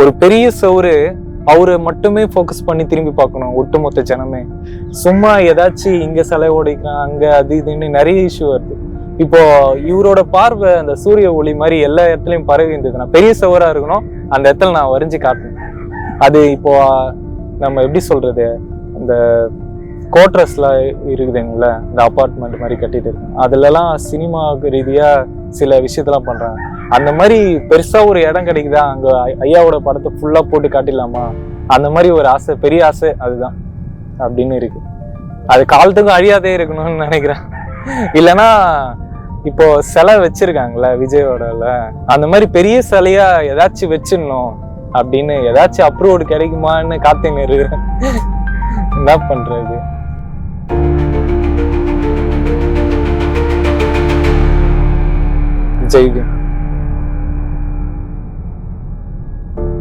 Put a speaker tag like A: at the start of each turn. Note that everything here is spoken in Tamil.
A: ஒரு பெரிய சவுரு அவரை மட்டுமே ஃபோக்கஸ் பண்ணி திரும்பி பார்க்கணும் ஒட்டுமொத்த ஜனமே. சும்மா ஏதாச்சும் இங்கே சிலை ஓடிக்கிறான் அங்கே அது இதுன்னு நிறைய இஷ்யூ வருது. இப்போ இவரோட பார்வை அந்த சூரிய ஒளி மாதிரி எல்லா இடத்துலையும் பரவி இருந்ததுன்னா பெரிய சவராக இருக்கணும் அந்த இடத்துல நான் வரைஞ்சு காட்டணும். அது இப்போ நம்ம எப்படி சொல்றது? அந்த கோட்ரஸ்லாம் இருக்குதுங்களே இந்த அப்பார்ட்மெண்ட் மாதிரி கட்டிட்டு இருக்கு அதுலலாம் சினிமா ரீதியாக சில விஷயத்தெல்லாம் பண்ணுறாங்க அந்த மாதிரி பெருசா ஒரு இடம் கிடைக்குதா? அங்க ஐயாவோட படத்தை ஃபுல்லா போட்டு காட்டிடலாமா? அந்த மாதிரி ஒரு ஆசை பெரிய ஆசை அதுதான். அப்படின்னு இருக்கு. அது காலத்துக்கும் அழியாதே இருக்கணும்னு நினைக்கிறேன். இல்லைன்னா இப்போ சிலை வச்சிருக்காங்கல்ல விஜயோடல அந்த மாதிரி பெரிய சிலையா ஏதாச்சும் வச்சிடணும் அப்படின்னு ஏதாச்சும் அப்ரூவ்டு கிடைக்குமான்னு காத்துன்னு இருக்கிறேன் என்ன பண்றது? ஜெய்கு.